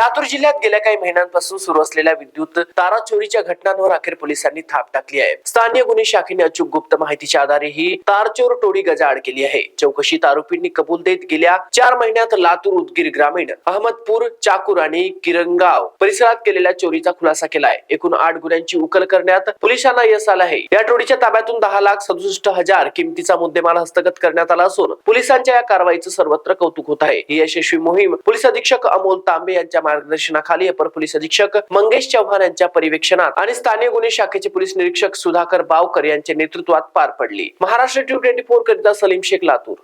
लातूर जिल्ह्यात गेल्या काही महिन्यांपासून सुरू असलेल्या विद्युत तारा चोरीच्या घटनांवर अखेर पोलिसांनी थाप टाकली आहे. स्थानिक गुन्हे शाखेने अचूक गुप्त माहितीच्या आधारे ही तारचोर टोळी गजाआड केली आहे. चौकशीत आरोपींनी कबूल देत गेल्या चार महिन्यात लातूर उदगीर ग्रामीण अहमदपूर चाकूर आणि किरंगाव परिसरात केलेल्या चोरीचा खुलासा केलाय. एकूण आठ गुन्ह्यांची उकल करण्यात पोलिसांना यश आलं आहे. या टोळीच्या ताब्यातून दहा लाख सदुसष्ट हजार किमतीचा मुद्देमाल हस्तगत करण्यात आला असून पोलिसांच्या या कारवाईचं सर्वत्र कौतुक होत आहे. ही यशस्वी मोहीम पोलीस अधीक्षक अमोल तांबे यांच्या मार्गदर्शनाखाली अपर पोलीस अधीक्षक मंगेश चव्हाण यांच्या परिवेक्षणात आणि स्थानिक गुन्हे शाखेचे पोलीस निरीक्षक सुधाकर बावकर यांच्या नेतृत्वात पार पडली. महाराष्ट्र टू ट्वेंटी फोर करिता सलीम शेख लातूर.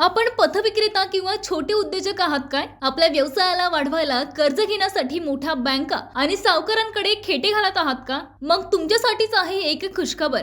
आपण पथविक्रेता किंवा छोटे उद्योजक आहात काय? आपल्या व्यवसायाला वाढवायला कर्ज घेण्यासाठी मोठ्या बँका आणि सावकारांकडे खेटे घालत आहात का? मग तुमच्यासाठीच आहे एक खुशखबर.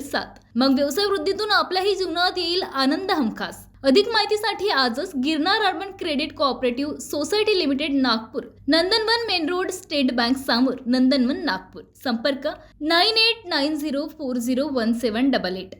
मिळेल साथ मग व्यवसाय वृद्धीतून आपल्याही जीवनात येईल आनंद हमखास. अधिक माहितीसाठी आजच Girnar urban credit cooperative society limited Nagpur Nandanvan main road state bank समोर नंदनवन नागपूर. संपर्क nine eight nine zero four zero one seven double eight.